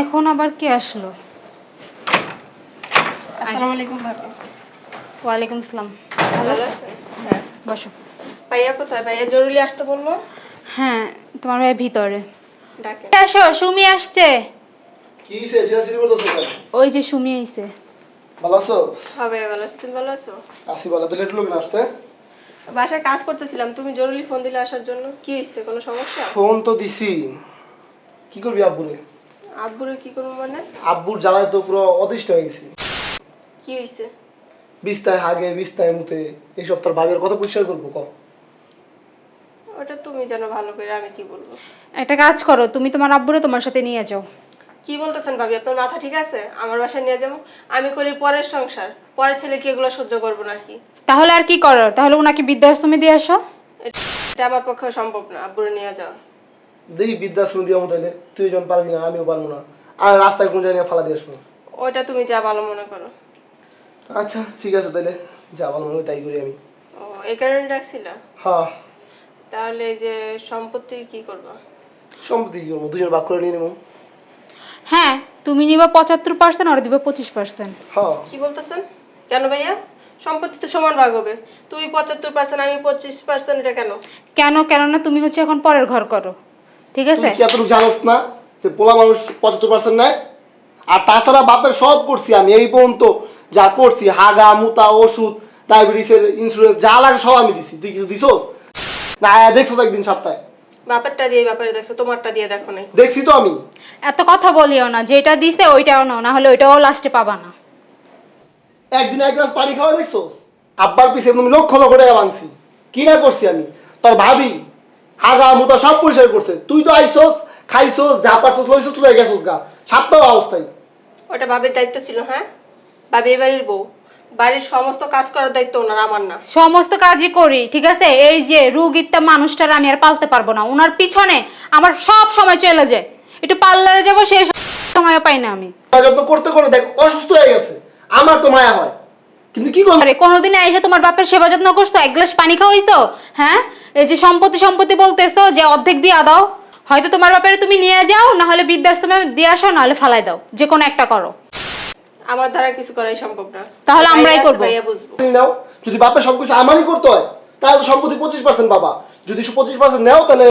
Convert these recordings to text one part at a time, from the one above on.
এখন আবার কে আসলো? আসসালামু আলাইকুম ভাবি। ওয়ালাইকুম আসসালাম। ভালো আছেন? হ্যাঁ বসো। ভাইয়া কোথায়? ভাইয়া জরুরি আসতে বলল? হ্যাঁ তোমার ভাই ভিতরে। ডাকে। আসো সুমি আসছে। কি হইছে? চিরাচিরি করতেছো ওই যে সুমি আইছে। ভালো আছো? হ্যাঁ ভালো আছো। তুমি ভালো আছো? আসি ভালো। তো লেট লোক আসতে। বাসায় কাজ করতেছিলাম। তুমি জরুরি ফোন দিলে আসার জন্য। কি হয়েছে কোনো সমস্যা? ফোন তো দিছি। কি করবি আব্বুরে আব্বুরে কি করব মানে? আব্বুর জ্বালায় তো পুরো অতিষ্ঠ হয়ে গেছি। কি হয়েছে বিস্তায় হাগে বিস্তায় মুতে এইসব তোর ভাগের কত পরিষ্কার করব ক? ওটা তুমি জানো ভালো করে আমি কি বলব? একটা কাজ করো তুমি তোমার আব্বুরে তোমার সাথে নিয়ে যাও। কি বলতেছেন ভাবি? আপনার মাথা ঠিক আছে? আমার বাসায় নিয়ে যাব? আমি করি পরের সংসার। পরের ছেলে কি এগুলো সহ্য করব নাকি? তাহলে আর কি করো? তাহলে ওনাকে বৃদ্ধাশ্রমে দিয়ে আসো। এটা আমার পক্ষে সম্ভব না আব্বুরে নিয়ে যাওয়া। দেখি বৃদ্ধাশ্রম দিয়ে তুই যখন পারবি না আমিও পারব না। আর রাস্তায় কোন জায়গায় ফালা দিয়ে আসব? ওইটা তুমি যা ভালো মনে করো। আচ্ছা ঠিক আছে তাহলে। যা ভালো মনে হয় তাই করি আমি। ও এই কারণে ডাকছিলা? হ্যাঁ। তাহলে এই যে সম্পত্তির কি করবা? সম্পত্তি কি করব? দুজন ভাগ করে নিয়ে নেব। হ্যাঁ তুমি নিবা পঁচাত্তর পার্সেন্ট আর দিবে পঁচিশ পার্সেন্ট হ্যাঁ। কি বলতেছেন? কেন ভাইয়া? সম্পত্তি তো সমান ভাগ হবে। তুই পঁচাত্তর পার্সেন্ট আমি পঁচিশ পার্সেন্ট এটা কেন? কেন? কেননা তুমি হচ্ছে এখন পরের ঘর করো। ঠিক আছে? তুই কি এতটুকু জানোস না যে পোলা মানুষ পঁচাত্তর পার্সেন্ট নেয়? আর তাছাড়া বাপের সব করছি আমি এই পর্যন্ত যা করছি হাগা মুতা ওষুধ ডায়াবেটিসের ইন্স্যুরেন্স যা লাগে সব আমি দিছি। তুই কিছু দিছোস? না আয়া দেখছোস একদিন সপ্তাহে। বাপেরটা দিয়ে ব্যাপারে দেখছ তোমারটা দিয়ে দেখো নাই। দেখছি তো আমি। এত কথা বলিও না যেটা দিছে ওইটাও নাও না হলে ওইটাও লাস্টে পাবা না। একদিন এক গ্লাস পানি খাওয়া দেখছোস? আব্বার পিছে তুমি লক্ষ লক্ষ টাকা ভাঙছি কি না করছি আমি? তোর ভাবি হাগা মুতা সব পরিষ্কার করছে। তুই তো আইসোস খাইছোস যা পারছোস লইছোস তুই গেছোস গা। সপ্তাহ অবস্থায়। ওটা বাবির দায়িত্ব ছিল হ্যাঁ? বাবি এই বাড়ির বউ। বাড়ির সমস্ত কাজ করার দায়িত্ব ওনার আমার না। সমস্ত কাজই করি ঠিক আছে? এই যে রুগীটা মানুষটার আমি আর পালতে পারব না। ওনার পিছনে আমার সব সময় চলে যায়। একটু পার্লারে যাব সেই সময় পাই না আমি। যত্ন করতে করে দেখ অসুস্থ হয়ে গেছে। আমার তো মায়া হয়। কিন্তু কি করব? আরে কোনোদিন এসে তোমার বাপের সেবা যত্ন করছ? এক গ্লাস পানি খাওয়াইছো? হ্যাঁ? এই যে সম্পত্তি সম্পত্তি বলতেছো যে অর্ধেক দিয়া দাও। হয়তো তোমার বাপের তুমি নিয়ে যাও না হলে বৃদ্ধাশ্রমে দিয়ে আসো নাহলে ফালাই দাও। যে কোনো একটা করো। আমার দ্বারা কিছু করাই সম্ভব না। তাহলে আমরাই করব। তুমি নাও যদি বাপের সবকিছু আমারই করতে হয় তাহলে তো সম্পত্তি পঁচিশ পার্সেন্ট বাবা। যদি পঁচিশ পার্সেন্ট নেও তাহলে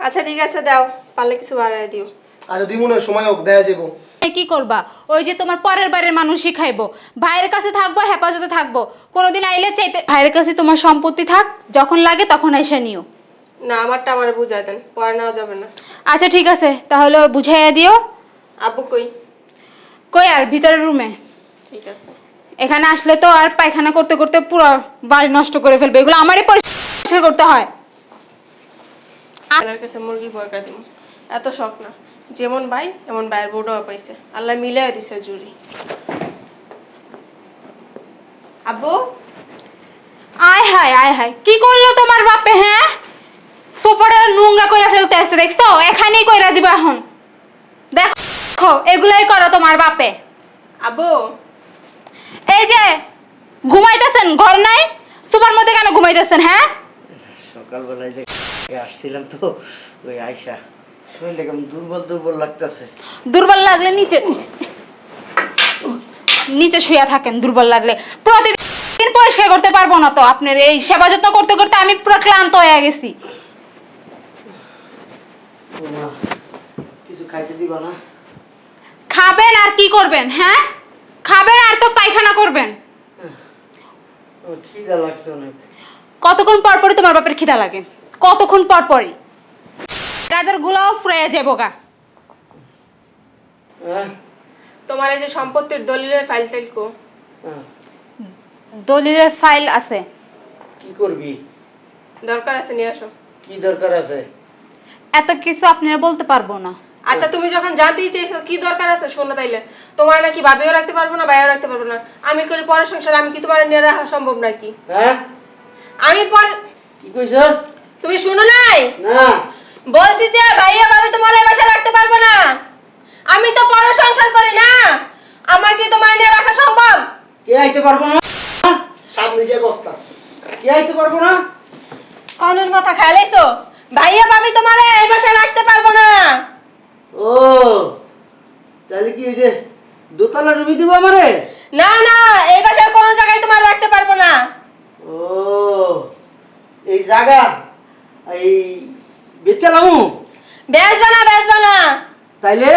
আচ্ছা ঠিক আছে দাও। পারলে কিছু বাড়াই দিও। আচ্ছা দিমুনের সময় হোক দেয়া যাব এ কি করবা? ওই যে তোমার পরের বাড়ির মানুষই খাইবো ভাইয়ের কাছে থাকব হেফাজতে থাকব। কোনোদিন আইলে চাইতে ভাইয়ের কাছে তোমার সম্পত্তি থাক যখন লাগে তখন এসে নিও। না আমারটা আমার বুঝাই দেন পরে নেওয়া যাবে না। আচ্ছা ঠিক আছে তাহলে বুঝাইয়া দিও। আব্বু কই? কই আর ভিতরের রুমে? ঠিক আছে। এখানে আসলে তো আর পায়খানা করতে করতে পুরো বাড়ি নষ্ট করে ফেলবে এগুলো আমারই পরিষ্কার করতে হয়। আল্লাহর কাছে মুরগি বরকা দিব। এত শখ না। যেমন ভাই এমন ভাইয়ের বউটাও পাইছে। আল্লাহ মিলাই দিছে জুড়ি। আব্বু? আয় হায় আয় হায়। কি করল তোমার বাপে হ্যাঁ? সোফাটা নোংরা করে ফেলতে আসছে দেখছ? এখানেই কইরা দিব এখন। দেখো এগুলাই করো তোমার বাপে। আব্বু? এই যে ঘুমাইতেছেন? ঘর নাই? সোফার মধ্যে কেন ঘুমাইতেছেন হ্যাঁ? সকালবেলায় যে আসছিলাম তো ওই আয়সা শরীরটা কেমন দুর্বল দুর্বল লাগতেছে। দুর্বল লাগলে নিচে নিচে শুয়ে থাকেন দুর্বল লাগলে। প্রতিদিন পরিষ্কার করতে পারব না তো আপনার এই সেবা যত্ন করতে করতে আমি পুরো ক্লান্ত হয়ে গেছি। কিছু খাইতে দিবা না? খাবেন আর কি করবেন হ্যাঁ? খাবেন আর তো পায়খানা করবেন। খিদা লাগছে অনেক। কতক্ষণ পর পরই তোমার বাপের খিদা লাগে? কতক্ষণ পর পরই? রাজার গুলাও ফুরাইয়া যাব গা। হ্যাঁ। তোমার এই যে সম্পত্তির দলিলের ফাইল টাইল কো। হ্যাঁ। দলিলের ফাইল আছে। কি করবি? দরকার আছে নিয়ে আসো। কি দরকার আছে? এত কিছু আপনারা বলতে পারব না। আচ্ছা তুমি যখন জানতেই চাইছো কি দরকার আছে শোনো তাইলে। তোমার নাকি ভাবিও রাখতে পারব না ভাইও রাখতে পারব না। আমি করি পরের সংসার আমি কি তোমার নিয়ে রাখা সম্ভব নাকি? হ্যাঁ। আমি পর কি কইছস? তুমি শুনো নাই? না। বলছি যে ভাইয়া ভাবি তোমার এই বাসায় রাখতে পারব না। আমি তো পরের সংসার করি না। আমার কি তোমার নিয়ে রাখা সম্ভব? কে আইতে পারব না? সামনে গিয়ে বস্তা। কে আইতে পারব না? কনের মাথা খাইলাইছো ভাইয়া ভাবি তোমার এই বাসায় রাখতে পারব না। ও তাহলে কি হয়েছে? দোতলা রুমি দিব আমারে? না না এই বাসায় কোনো জায়গায় তোমার রাখতে পারব না। ও এই জায়গা। বেচালামু। বেচবা না বেচবা না। তাইলে?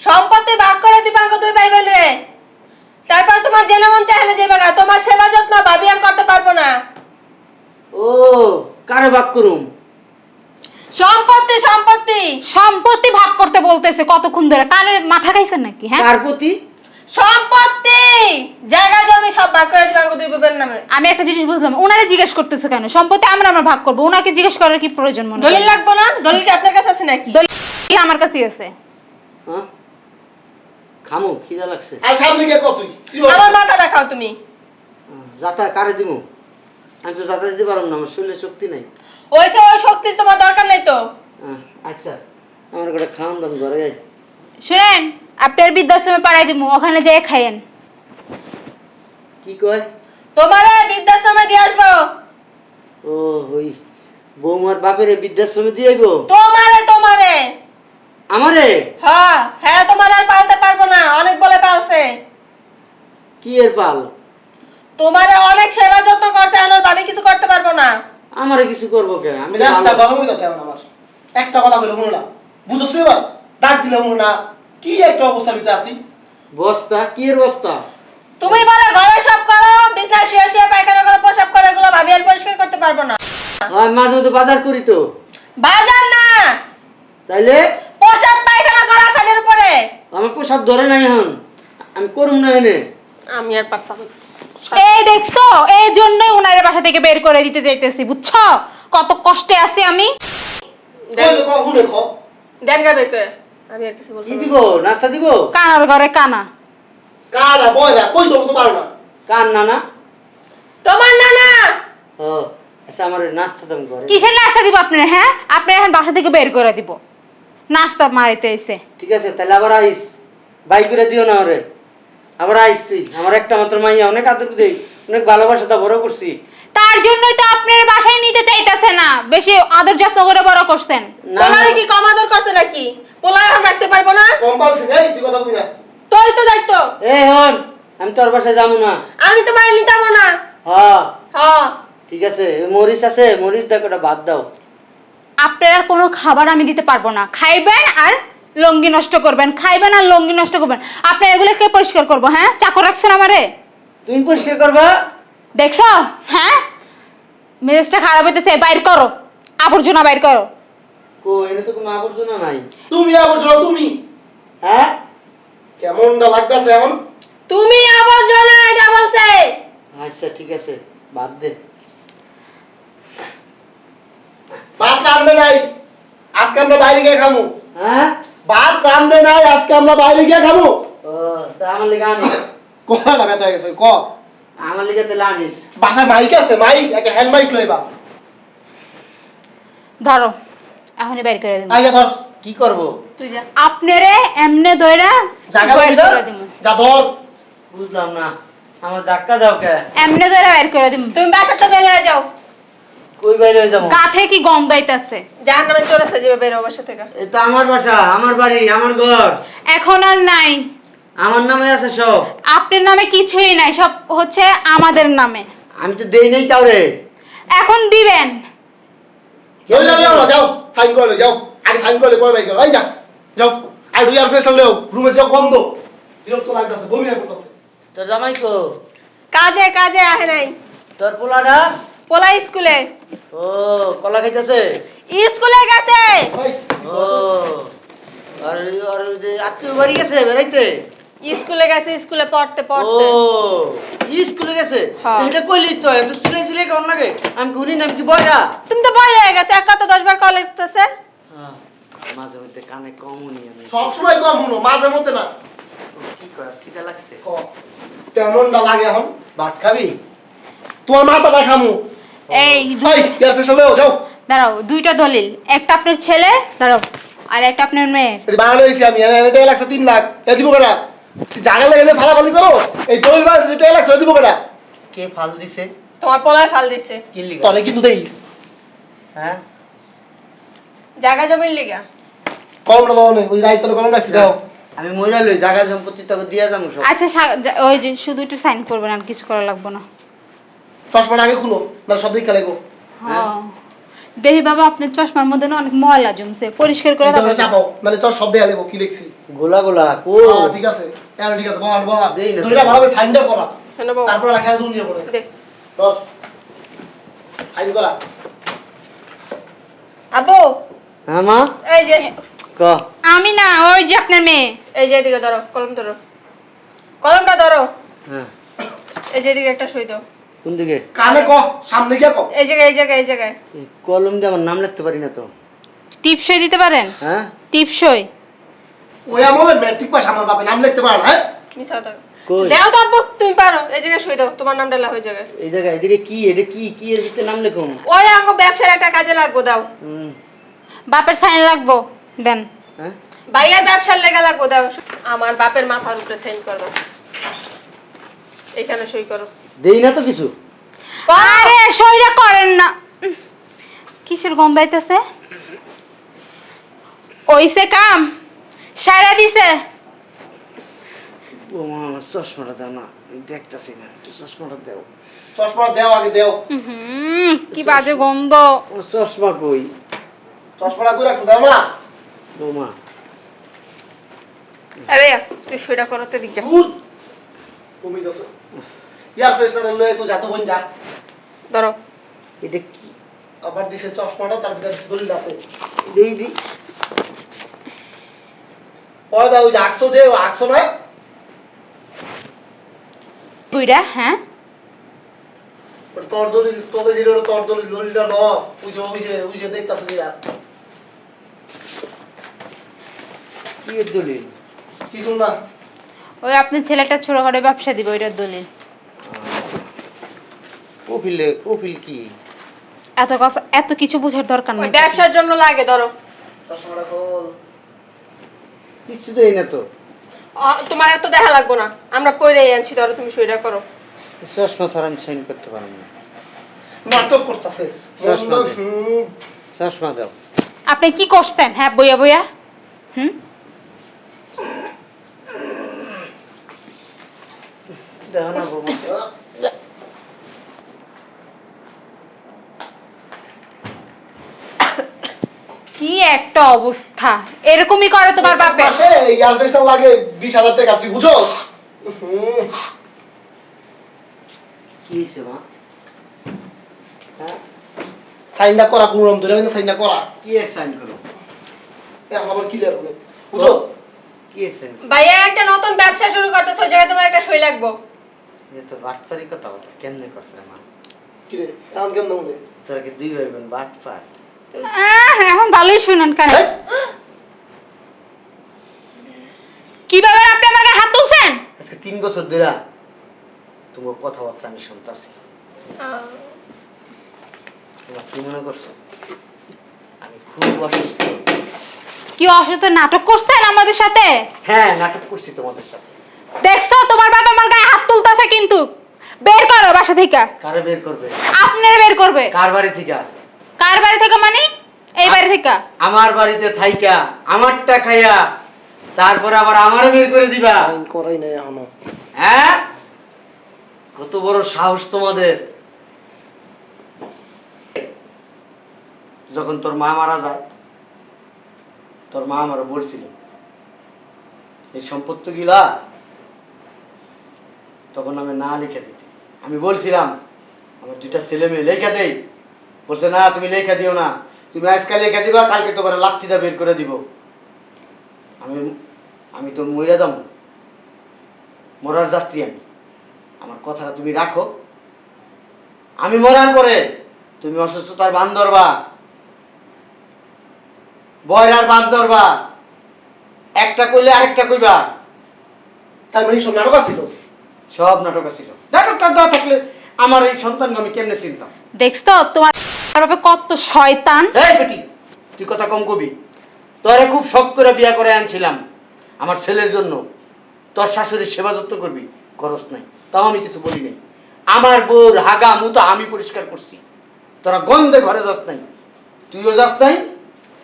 সম্পত্তি ভাগ করে দিবাঙ্গ দুই ভাই বোন রে তারপর তোমার জেলে মন চাইলে যে বাগা তোমার সেবা যত্ন ভাবি আর করতে পারব না। ও কারে বাক করুম? সম্পত্তি সম্পত্তি। সম্পত্তি ভাগ করতে বলতেছে কতক্ষণ ধরে কানের মাথা খাইছেন নাকি হ্যাঁ? কার প্রতি? সম্পত্তি! জায়গা জমি সব ভাগ করে দুই বোনের নামে। আমি একটা জিনিস বুঝলাম ওনারে জিজ্ঞেস করতেছে কেন? সম্পত্তি আমরা আমরা ভাগ করব ওনাকে জিজ্ঞেস করার কি প্রয়োজন মনে দলিল? লাগবো না? দলিল কি আপনার কাছে আছে নাকি? দলিল আমার কাছে আছে। হ্যাঁ? খামো খিদা লাগছে। আর সামনে গিয়ে কতই কি আমার মাথা দেখাও তুমি। যাতা কারে দিব আমি তো যাতা দিতে পারব না আমার শরীরে শক্তি নাই। ওইসে ওই শক্তির তোমার দরকার নাই তো। আচ্ছা আমার করে খাওয়ান দাম ঘরে যাই শুনেন আপনার বৃদ্ধাশ্রমে পাড়াই দিব ওখানে যেয়ে খাইয়েন। কি কয়? তোমার বৃদ্ধাশ্রমে দিয়ে আসব। ও ওই বৌমার বাপেরে বৃদ্ধাশ্রমে দিয়ে গো তোমারে তোমারে। আমারে? হ্যাঁ হ্যাঁ তোমার আর পালতে পারব না অনেক বলে পালছে। কি এর পাল? তোমারে অনেক সেবা যত্ন করছে আমার ভাবি কিছু করতে পারব না। আমারে কিছু করব কে? আমি তো মেজাজটা ভালো- গরম হইতাছে এখন আমার। একটা কথা বলে শুনো না। বুঝছ এবার? ডাক দিলে শুনো না। কি একটা অবস্থার ভিতরে আছি বস্তা কি এর বস্তা? তুমি বলে ঘরে সব করো বিছনা শুয়ে শুয়ে পায়খানা করো প্রসাব করো এগুলো ভাবি আর পরিষ্কার করতে পারব না। আমি মাঝে মধ্যে বাজার করি তো। বাজার না! তাইলে? প্রসাব পায়খানা করা খাটের উপরে। আমার পোশাক ধরে নাই এখন। আমি করুম না এনে। আমি আর পারতাম না। এই দেখছ? এই জন্যই ওনারে বাসা থেকে বের করে দিতে চাইতেছি বুঝছ? কত কষ্টে আছি আমি। কইলে ক শুনে খ দেন গা বের করে। আমি আর কিছু কি দিব? নাস্তা দিব? কানার ঘরে কানা। কারা বয়রা কই তো পারো না কার না না তোমার না না ও আচ্ছা আমার নাস্তা দাম করে কিসের নাস্তা দিব আপনার হ্যাঁ? আপনার এখন বাসা থেকে বের করে দিব। নাস্তা মারিতে এসে। ঠিক আছে তাহলে আবার আইস। বাই করে দিও না ওরে। আবার আইস তুই। আমার একটা মাত্র মাইয়া অনেক আদর দেই। অনেক ভালোবাসা তা বড় করছি। তার জন্যই তো আপনার বাসায় নিতে চাইতেছে না। বেশি আদর যত্ন করে বড় করছেন। না। কি কম আদর করছে নাকি? পোলা এখন রাখতে পারব না? কম্পালসি এই তুই কথা কই না। তোরই তো দায়িত্ব। এ হন আমি তোর বাসায় যাব না। আমি তোমার নিতাম না। হ্যাঁ হ্যাঁ ঠিক আছে মরিচ আছে মরিচ দেখো ওটা বাদ দাও। আপনার কোনো খাবার আমি দিতে পারব না। খাইবেন আর লঙ্গি নষ্ট করবেন খাইবেন আর লঙ্গি নষ্ট করবেন। আপনার এগুলো কে পরিষ্কার করব হ্যাঁ? চাকর রাখছেন আমারে? তুমি পরিষ্কার করবা? দেখছ? হ্যাঁ? মেজাজটা খারাপ হইতেছে বাইর করো। আবর্জনা বাইর করো। কো এনে তো কোনো আবর্জনা নাই। তুমি আবর্জনা তুমি? হ্যাঁ? কেমনটা লাগতাছে এখন? তুমি আবর্জনা এটা বলছে। আচ্ছা ঠিক আছে বাদ দে। ভাত রান্ধে নাই আজকে আমরা বাইরে গিয়ে খামু। হ্যাঁ? ভাত রান্ধে নাই আজকে আমরা বাইরে গিয়ে খামু। ও তা আমার লিগে আনিস। কথা না ব্যথা হয়ে গেছে ক? আমার লিগে তাহলে আনিস। বাসায় মাইক আছে মাইক একটা হ্যান্ড মাইক লইবা। ধরো। এখনই বাইর করে আইয়া ধর কি করব? তুই যা আপনারে এমনে দইরা জায়গা লইলা করে দিমু যা ধর। বুঝলাম না। আমার ধাক্কা দাও কে? এমনে দইরা বাইর করে দিমু তুমি বাসাতে বের হয়ে যাও। কই বাইরে হয়ে যাব? কি চোরাস্তা যাবে বের বাসা থেকে। এটা আমার বাসা আমার বাড়ি আমার ঘর। এখন আর নাই। আমার নামে আছে সব। আপনার নামে কিছুই নাই সব হচ্ছে আমাদের নামে। আমি তো দেই নাই তাও রে এখন দিবেন। লই যাও যাও যাও। সাইন করে যাও আগে সাইন করে পরে বাইক এই যা যাও আর দুই আর ফ্রেশ লও রুমে যাও বন্ধ বিরক্ত লাগতাছে বমি হয়ে পড়তাছে তোর জামাই কো কাজে কাজে আহে নাই তোর পোলাটা পোলা স্কুলে ও কলা খাইতেছে স্কুলে গেছে ও আর আর আত্মীয় বাড়ি গেছে বেড়াইতে স্কুলে গেছে স্কুলে পড়তে পড়তে। ই স্কুলে গেছে? হ্যাঁ। এটা কইলি তো এত সিলাই সিলাই কেমন লাগে আমি ঘুরি নাম কি বয়রা? তুমি তো বই হয়ে গেছে এক কথা দশ বার কল লিখতেছে। হ্যাঁ, মাঝে মধ্যে কানে কমনি আমি। সব সময় কম শুনো মাঝে মধ্যে না। কি কর খিদা লাগছে? ক কেমনটা লাগে এখন। ভাত খাবি? তোমার মাথা দেখামু। এই দু- এই এয়ার ফ্রেশ লও যাও। দাঁড়াও দুইটা দলিল। একটা আপনার ছেলে দাঁড়াও আর একটা আপনার মেয়ে। এটি বানানো হয়েছি আমি এনে এনে টাকা লাগছে তিন লাখ। এ দিব কেনা লেগে ফালাফালি করো? এই দলিল বানানো যে টাকা লাগছে দিব কে ফাল দিছে? তোমার পোলায় ফাল দিছে। কি লিগা? তবে কিন্তু দেইস। হ্যাঁ? জমির লিগা? দাও নে ওই রাইট তলে কলম রাখছি দাও আমি মইরা লই জায়গা সম্পত্তি তোকে দিয়া যাব সব। আচ্ছা ওই যে শুধু একটু সাইন করবেন আর কিছু করা লাগবে না। চশমাটা আগে খুলো না সব দিকে লাগবো হ্যাঁ। দেখি বাবা আপনার চশমার মধ্যে না অনেক ময়লা জমছে পরিষ্কার করে তারপরে দেবো চাপাও মানে চশ সব দেয়া লাগবো কি লিখছি? গোলা গোলা কো ঠিক আছে। হ্যাঁ ঠিক আছে বল বল। দেই না। দুইটা ভালোভাবে সাইনটা করা হ্যাঁ বাবা। তারপরে লেখা দুম দিয়ে পড়ে। দে দশ সাইন করা। আব্বু? হ্যাঁ মা? এই যে ক? আমি না ওই যে আপনার মেয়ে। এই যে এদিকে ধরো কলম ধরো। কলমটা ধরো। হ্যাঁ। এই যে এদিকে একটা সই দাও। কোন দিকে? কানে ক সামনে গিয়ে ক। এই জায়গায় এই জায়গায় এই জায়গায়। কলম দিয়ে আমার নাম লিখতে পারি না তো। টিপসই দিতে পারেন? হ্যাঁ? টিপসই? ওই আমলে ম্যাট্রিক পাস আমার বাপে নাম লিখতে পারে হ্যাঁ? মিশাও দাও দাও তো আব্বু তুমি পারো। এই জায়গায় সই দাও তোমার নামটা লাভ হয়ে যাবে। এই জায়গায় কি? এটা কি? কি এর ভিতরে নাম ওই ব্যবসার একটা কাজে লাগবো দাও। হুম। বাপের সাইন লাগবো দেন। হ্যাঁ? ভাইয়ার ব্যবসার লেগে লাগবো দাও। আমার বাপের মাথার উপরে সেন্ড করো। এইখানে সই করো। দেই না তো কিছু। আরে সইটা করেন না। কিসের গন্ধ আইতেছে ওইসে কাম সারা দিছে। ও মা আমার চশমাটা দাও না দেখতাছি না একটু চশমাটা দাও। চশমা দেও আগে দেও। হুম কি বাজে গন্ধ। ও চশমা কই? চশমাটা কই রাখছো দাও না। ও মা আরে তুই সইটা করতে দিক যা। দূর কমি দছে ইয়ার লয়ে তো যাতো বোন যা। ধরো এটা কি? আবার দিছে চশমাটা তার ভিতরে রাতে দেই দি। ওই যে আকছো যে ও আকছো না বুইরা হ্যাঁ? তোর দলিল তোদের যেটা তোর দলিল দলিলটা ন ওই যে ওই যে ওই যে দেখতাছে যেটা কি দলিল? কিছু না ওই আপনার ছেলেটা ছোট করে ব্যবসা দিবে ওইটার দলিল। কি? এত কথা এত কিছু বোঝার দরকার ওই নেই ব্যবসার জন্য লাগে ধরো। চশমাটা খোল। কিছু দেই না তো। তোমার এত দেখা লাগবো না। আমরা পরে আনছি ধরো তুমি করো। চশমা ছাড়া আমি সাইন করতে পারব না। নাটক করতেছে। দে। চশমা দাও। আপনি কি করছেন? হ্যাঁ বইয়া বইয়া। হুম? দেখো না বৌমা। কি একটা অবস্থা? এরকমই করে তোমার বাপে এই ইয়ার লাগে বিশ হাজার টাকা তুই বুঝো? কি হয়েছে মা? হ্যাঁ? সাইনটা করা কোনো রকম ধরে কিন্তু সাইনটা করা। কি এর সাইন করো? আবার ক্লিয়ার হলো বুঝো? কি এর সাইন? ভাইয়া একটা নতুন ব্যবসা শুরু করতেছে ওই জায়গায় তোমার একটা সই লাগবো। এ তো বাটপারি কথা বলতে কেমনে করছে মা? কি রে এখন কেমন তোরা কি দুই ভাই বোন বাটপার? আহ, এখন ভালোই শুনেন কানে। কীভাবে আপনি আমার গায়ে হাত তুলছেন? আজকে তিন বছর ধরে তোমার কথাবার্তা আমি শুনতাছি। তোমার কি মনে করছ? আমি খুব অসুস্থ। কি অসুস্থ? নাটক করছেন আমাদের সাথে? হ্যাঁ নাটক করছি তোমাদের সাথে। দেখছ তোমার বাবা আমার গায়ে হাত তুলতাছে কিন্তু। বের করো বাসা থেকে। কারে বের করবে? আপনার বের করবে। কার বাড়ি থেকে? কার বাড়ি থেকে মানে? এই বাড়ি থেকে? আমার বাড়িতে থাইকা আমারটা খাইয়া তারপরে আবার আমারও বের করে দিবা। সাইন করাই নাই এখনও। হ্যাঁ? কত বড় সাহস তোমাদের। যখন তোর মা মারা যায় তোর মা আমার বলছিল এই সম্পত্তি গিলা তখন আমি না লিখে দিতে। আমি বলছিলাম আমার দুটা ছেলে মেয়ে লেখা দেই। বলছে, না, তুমি লেখা দিও না। তুমি আজকে লেখা দিবা, কালকে তোমার লাঠিটা বের করে দিব। আমি আমি তো মইরা যাব। মরার যাত্রী আমি। আমার কথাটা তুমি রাখো। আমি মরার পরে তুমি অসুস্থতার বান ধরবা। বয়রার বান ধরবা। একটা কইলে আরেকটা কইবা। তার মানে সব নাটক আছিল? সব নাটক ছিল নাটকটা দেওয়া থাকলে আমার এই সন্তানকে আমি কেমনে চিনতাম? দেখছ, তোমার বাবা কত শয়তান। এই বেটি তুই কথা কম কবি। তোরে খুব শখ করে বিয়া করে আনছিলাম আমার ছেলের জন্য। তোর শাশুড়ির সেবা যত্ন করবি খরচ নাই। তাও আমি কিছু বলি নাই। আমার বউর হাগা মুতা আমি পরিষ্কার করছি। তোরা গন্ধে ঘরে যাস নাই। তুইও যাস নাই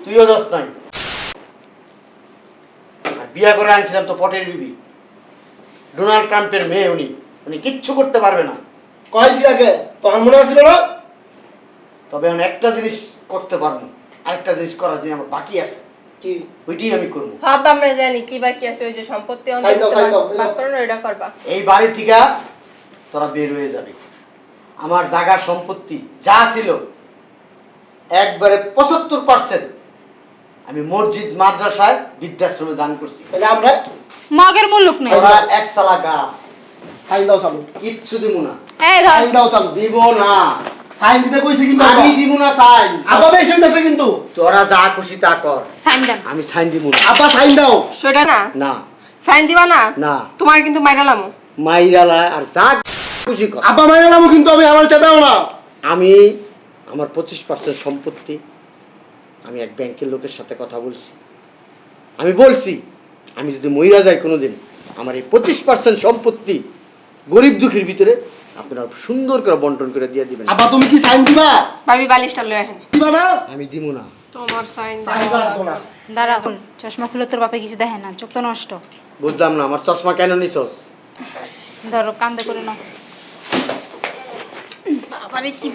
তুইও যাস নাই। বিয়া করে আনছিলাম তো পটের বিবি। ডোনাল্ড ট্রাম্পের মেয়ে উনি। উনি কিচ্ছু করতে পারবে না। কয়েছি আগে তখন মনে আছিল না তবে আমি একটা জিনিস করতে পারব আরেকটা জিনিস করার জন্য আমার বাকি আছে কি? ওইটাই আমি করব। ভাব আমরা জানি কি বাকি আছে ওই যে সম্পত্তি অন্তত সাইড দাও, সাইড দাও, ভাগ করো এটা করবা। এই বাড়ি থেকে তোরা বের হয়ে যাবে। আমার জায়গা সম্পত্তি যা ছিল একবারে পঁচাত্তর পার্সেন্ট আমি মসজিদ মাদ্রাসায় বৃদ্ধাশ্রমে দান করছি। তাহলে আমরা মগের মুল্লুক নেই। তোরা এক সালা গা। সাইন দাও চালু। কিচ্ছু দিব না। এই ধর। সাইন দাও চালু। দিব না। সাইন দিতে কইছি কিন্তু আমি দিব না সাইন আব্বা বেশি হইতাছে কিন্তু। তোরা যা খুশি তা কর। সাইন দেন আমি সাইন দিব না। আব্বা সাইন দাও। সেটা না? না। সাইন দিবা না? না। তোমার কিন্তু মাইরালাম মাইরালা আর যা খুশি কর। আব্বা কিন্তু আমি আমার চেতাও না। আমি আমার পঁচিশ পার্সেন্ট সম্পত্তি আমি এক ব্যাংকের লোকের সাথে কথা বলছি। আমি বলছি আমি যদি মহিলা যাই কোনোদিন আমার এই পঁচিশ পার্সেন্ট সম্পত্তি গরিব দুঃখীর ভিতরে আপনারা সুন্দর করে বন্টন করে দিয়ে দিবেন। আব্বা তুমি কি সাইন দিবা? ভাবি বালিশটা লয়ে আহেন দিবা না? আমি দিব না। তোমার সাইন সাইন লাগবো না। দাঁড়া চশমা খুলে তোর বাপে কিছু দেখে না চোখ তো নষ্ট। বুঝলাম না আমার চশমা কেন নিছস? ধরো কান্দে করে নাও। আবার কি